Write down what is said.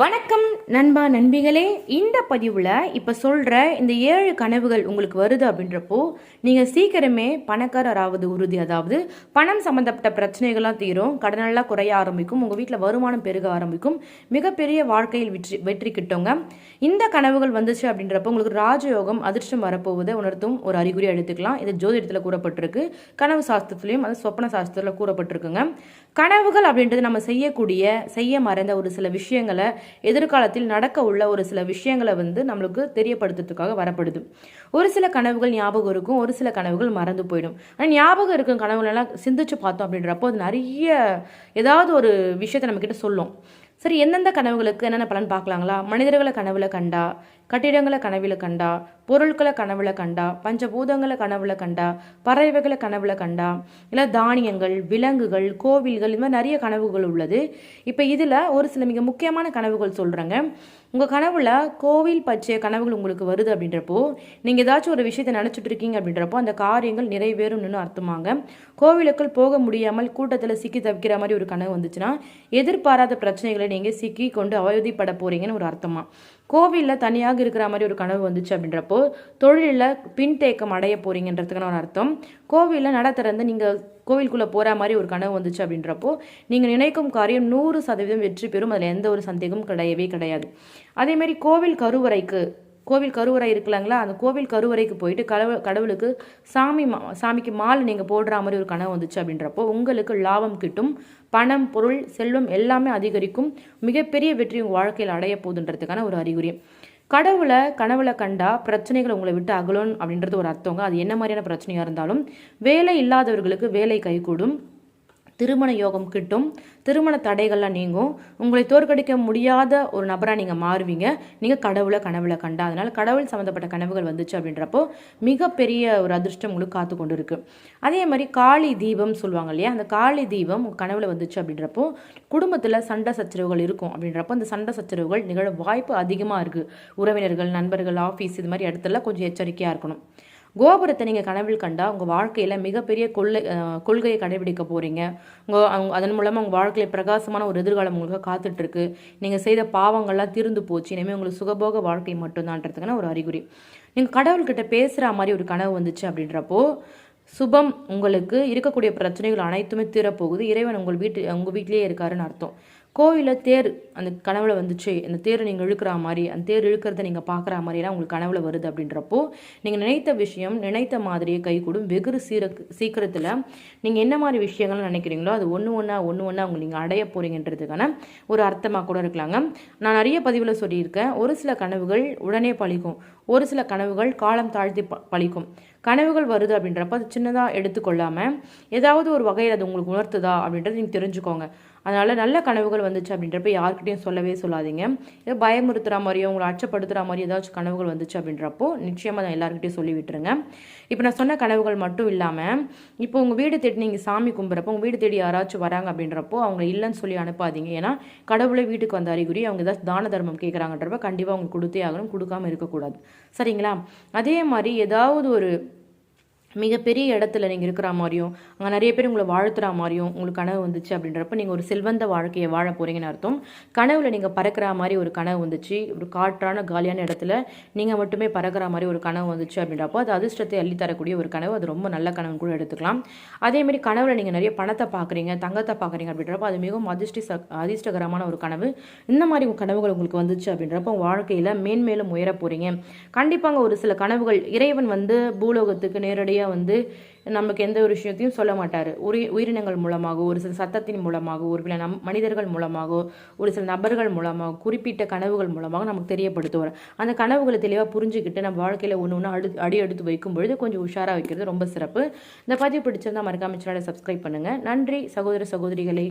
வணக்கம் நண்பா நண்பிகளே. இந்த பதிவில் இப்போ சொல்கிற இந்த ஏழு கனவுகள் உங்களுக்கு வருது அப்படின்றப்போ நீங்கள் சீக்கிரமே பணக்காரராவது உறுதி அதாவது பணம் சம்மந்தப்பட்ட பிரச்சனைகள்லாம் தீரும் கடனெல்லாம் குறைய ஆரம்பிக்கும் உங்கள் வீட்டில் வருமானம் பெருக ஆரம்பிக்கும் மிகப்பெரிய வாழ்க்கையில் வெற்றி வெற்றி கிட்டோங்க. இந்த கனவுகள் வந்துச்சு அப்படின்றப்போ உங்களுக்கு ராஜயோகம் அதிர்ஷ்டம் வரப்போவதை உணர்த்தும் ஒரு அறிகுறி எடுத்துக்கலாம். இது ஜோதிடத்தில் கூறப்பட்டிருக்கு கனவு சாஸ்திரத்துலேயும் அது சொப்பன சாஸ்திரத்தில் கூறப்பட்டிருக்குங்க. கனவுகள் அப்படின்றது நம்ம செய்யக்கூடிய செய்ய மறைந்த ஒரு சில விஷயங்களை எதிர்காலத்தில் நடக்க உள்ள ஒரு சில விஷயங்களை வந்து நம்மளுக்கு தெரியப்படுத்துறதுக்காக வரப்படுது. ஒரு சில கனவுகள் ஞாபகம் இருக்கும் ஒரு சில கனவுகள் மறந்து போயிடும். ஆனால் ஞாபகம் இருக்கும் கனவுகளெல்லாம் சிந்திச்சு பார்த்தோம் அப்படின்றப்போ அது நிறைய ஏதாவது ஒரு விஷயத்தை நம்மக்கிட்ட சொல்லும். சரி எந்தெந்த கனவுகளுக்கு என்னென்ன பலன் பார்க்கலாங்களா? மனிதர்களை கனவுல கண்டா கட்டிடங்களை கனவுல கண்டா பொருட்களை கனவுல கண்டா பஞ்சபூதங்களை கனவுல கண்டா பறவைகளை கனவுல கண்டா இல்லை தானியங்கள் விலங்குகள் கோவில்கள் இது மாதிரி நிறைய கனவுகள் உள்ளது. இப்போ இதில் ஒரு சில மிக முக்கியமான கனவுகள் சொல்கிறேங்க உங்கள் கனவுல கோவில் பற்றிய கனவுகள் உங்களுக்கு வருது அப்படின்றப்போ நீங்கள் ஏதாச்சும் ஒரு விஷயத்தை நினச்சிட்டு இருக்கீங்க அப்படின்றப்போ அந்த காரியங்கள் நிறைவேறும்னு அர்த்தமாங்க. கோவிலுக்குள் போக முடியாமல் கூட்டத்தில் சிக்கி தவிக்கிற மாதிரி ஒரு கனவு வந்துச்சுன்னா எதிர்பாராத பிரச்சனைகளை நீங்கள் சிக்கி கொண்டு அவதிப்பட போகிறீங்கன்னு ஒரு அர்த்தமாக கோவிலில் தனியாக இருக்கிற மாதிரி ஒரு கனவு வந்துச்சு அப்படின்றப்போ தொழிலில் பின்தேக்கம் அடைய போகிறீங்கன்றதுக்கான ஒரு அர்த்தம். கோவிலில் நட திறந்து நீங்கள் கோவிலுக்குள்ளே போகிற மாதிரி ஒரு கனவு வந்துச்சு அப்படின்றப்போ நீங்கள் நினைக்கும் காரியம் நூறு சதவீதம் வெற்றி பெறும். அதில் எந்த ஒரு சந்தேகமும் கிடையவே கிடையாது. அதேமாரி கோவில் கருவறைக்கு கோவில் கருவறை இருக்கலாங்களா அந்த கோவில் கருவறைக்கு போயிட்டு கடவுள் கடவுளுக்கு சாமி மா சாமிக்கு மாலை நீங்கள் போடுற மாதிரி ஒரு கனவு வந்துச்சு அப்படின்றப்போ உங்களுக்கு லாபம் கிட்டும் பணம் பொருள் செல்வம் எல்லாமே அதிகரிக்கும் மிகப்பெரிய வெற்றி உங்கள் வாழ்க்கையில் அடைய போகுதுன்றதுக்கான ஒரு அறிகுறி. கடவுளை கனவுல கண்டா பிரச்சனைகளை உங்களை விட்டு அகலும் அப்படின்றது ஒரு அர்த்தங்க. அது என்ன மாதிரியான பிரச்சனையாக இருந்தாலும் வேலை இல்லாதவர்களுக்கு வேலை கைகூடும் திருமண யோகம் கிட்டும் திருமண தடைகள்லாம் நீங்கும். உங்களை தோற்கடிக்க முடியாத ஒரு நபராக நீங்கள் மாறுவீங்க. நீங்கள் கடவுளை கனவுல கண்டா. அதனால் கடவுள் சம்மந்தப்பட்ட கனவுகள் வந்துச்சு அப்படின்றப்போ மிகப்பெரிய ஒரு அதிர்ஷ்டம் உங்களுக்கு காத்து கொண்டு இருக்குது அதே மாதிரி காளி தீபம் சொல்லுவாங்க இல்லையா? அந்த காளி தீபம் உங்கள் கனவுல வந்துச்சு அப்படின்றப்போ குடும்பத்தில் சண்டை சச்சரவுகள் இருக்கும் அப்படின்றப்போ அந்த சண்டை சச்சரவுகள் நிகழ வாய்ப்பு அதிகமாக இருக்குது உறவினர்கள் நண்பர்கள் ஆஃபீஸ் இது மாதிரி இடத்துல கொஞ்சம் எச்சரிக்கையாக இருக்கணும். கோபுரத்தை நீங்கள் கனவில் கண்டால் உங்கள் வாழ்க்கையில் மிகப்பெரிய கொள்ளை கொள்கையை கடைபிடிக்க போகிறீங்க உங்கள் அவங்க அதன் மூலமாக உங்கள் வாழ்க்கையில் பிரகாசமான ஒரு எதிர்காலம் உங்களுக்கு காத்துட்ருக்கு. நீங்கள் செய்த பாவங்கள்லாம் தீர்ந்து போச்சு. இனிமேல் உங்களுக்கு சுகபோக வாழ்க்கை மட்டும்தான்றதுக்கான ஒரு அறிகுறி. நீங்கள் கடவுள்கிட்ட பேசுகிற மாதிரி ஒரு கனவு வந்துச்சு அப்படின்றப்போ சுபம் உங்களுக்கு இருக்கக்கூடிய பிரச்சனைகள் அனைத்துமே தீரப்போகுது. இறைவன் உங்கள் வீட்டு உங்கள் வீட்டிலேயே இருக்காருன்னு அர்த்தம். கோவிலில் தேர் அந்த கனவுல வந்துச்சு அந்த தேர் நீங்கள் இழுக்கிற மாதிரி அந்த தேர் இழுக்கிறத நீங்கள் பார்க்குற மாதிரிலாம் உங்களுக்கு கனவுல வருது அப்படின்றப்போ நீங்கள் நினைத்த விஷயம் நினைத்த மாதிரியே கைகூடும் வெகு சீர சீக்கிரத்தில் நீங்கள் என்ன மாதிரி விஷயங்கள் நினைக்கிறீங்களோ அது ஒன்று ஒன்றா ஒன்று ஒன்றா அவங்க நீங்கள் அடைய போகிறீங்கன்றதுக்கான ஒரு அர்த்தமாக கூட இருக்கலாங்க. நான் நிறைய பதிவில் சொல்லியிருக்கேன். ஒரு சில கனவுகள் உடனே பழிக்கும். ஒரு சில கனவுகள் காலம் தாழ்த்தி ப பழிக்கும். கனவுகள் வருது அப்படின்றப்ப அது சின்னதாக எடுத்துக்கொள்ளாமல் ஏதாவது ஒரு வகையில் அது உங்களுக்கு உணர்த்துதா அப்படின்றது நீங்கள் தெரிஞ்சுக்கோங்க. அதனால் நல்ல கனவுகள் வந்துச்சு அப்படின்றப்ப யார்கிட்டயும் சொல்லவே சொல்லாதீங்க. ஏதோ பயமுறுத்துகிற மாதிரியோ உங்களை அச்சப்படுத்துகிற மாதிரி ஏதாச்சும் கனவுகள் வந்துச்சு அப்படின்றப்போ நிச்சயமாக அதை எல்லாருக்கிட்டையும் சொல்லி விட்டுருங்க. இப்போ நான் சொன்ன கனவுகள் மட்டும் இல்லாமல் இப்போ உங்கள் வீடு தேடி நீங்கள் சாமி கும்புறப்போ உங்கள் வீடு தேடி யாராச்சும் வராங்க அப்படின்றப்போ அவங்க இல்லைன்னு சொல்லி அனுப்பாதீங்க. ஏன்னா கடவுளை வீட்டுக்கு வந்த அறிகுறி அவங்க ஏதாச்சும் தான தர்மம் கேட்குறாங்கன்றப்ப கண்டிப்பாக அவங்க கொடுத்தே ஆகணும் கொடுக்காம இருக்கக்கூடாது. சரிங்களா? அதே மாதிரி ஏதாவது ஒரு மிகப்பெரிய இடத்துல நீங்கள் இருக்கிற மாதிரியும் அங்கே நிறைய பேர் உங்களை வாழ்த்துற மாதிரியும் உங்களுக்கு கனவு வந்துச்சு அப்படின்றப்ப நீங்கள் ஒரு செல்வந்த வாழ்க்கையை வாழ போகிறீங்கன்னு அர்த்தம். கனவுல நீங்கள் பறக்கிற மாதிரி ஒரு கனவு வந்துச்சு. ஒரு காற்றான காலியான இடத்துல நீங்கள் மட்டுமே பறக்கிற மாதிரி ஒரு கனவு வந்துச்சு அப்படின்றப்போ அது அதிர்ஷ்டத்தை அள்ளி தரக்கூடிய ஒரு கனவு. அது ரொம்ப நல்ல கனவு கூட எடுத்துக்கலாம். அதேமாதிரி கனவுல நீங்கள் நிறைய பணத்தை பார்க்குறீங்க தங்கத்தை பார்க்குறீங்க அப்படின்றப்போ அது மிகவும் அதிர்ஷ்டி அதிர்ஷ்டகரமான ஒரு கனவு. இந்த மாதிரி கனவுகள் உங்களுக்கு வந்துச்சு அப்படின்றப்போ வாழ்க்கையில் மேன்மேலும் உயர போகிறீங்க கண்டிப்பாங்க ஒரு சில கனவுகள் இறைவன் வந்து பூலோகத்துக்கு நேரடியாக வந்து நமக்கு எந்த ஒரு விஷயத்தையும் சொல்ல மாட்டார். உயிர் உயிரினங்கள் மூலமாக ஒரு சில சத்தத்தின் மூலமாக ஒரு சில நம் மனிதர்கள் மூலமாக ஒரு சில நபர்கள் மூலமாக குறிப்பிட்ட கனவுகள் மூலமாக நமக்கு தெரியப்படுத்துவார் அந்த கனவுகளை தெளிவாக புரிஞ்சுக்கிட்டு நம்ம வாழ்க்கையில் ஒன்று ஒன்று அடு அடி எடுத்து வைக்கும் பொழுது கொஞ்சம் உஷாராக வைக்கிறது ரொம்ப சிறப்பு. இந்த பதிவு பிடிச்சிருந்தா மறக்காம சேனலை சப்ஸ்கிரைப் பண்ணுங்கள் நன்றி சகோதர சகோதரிகளை.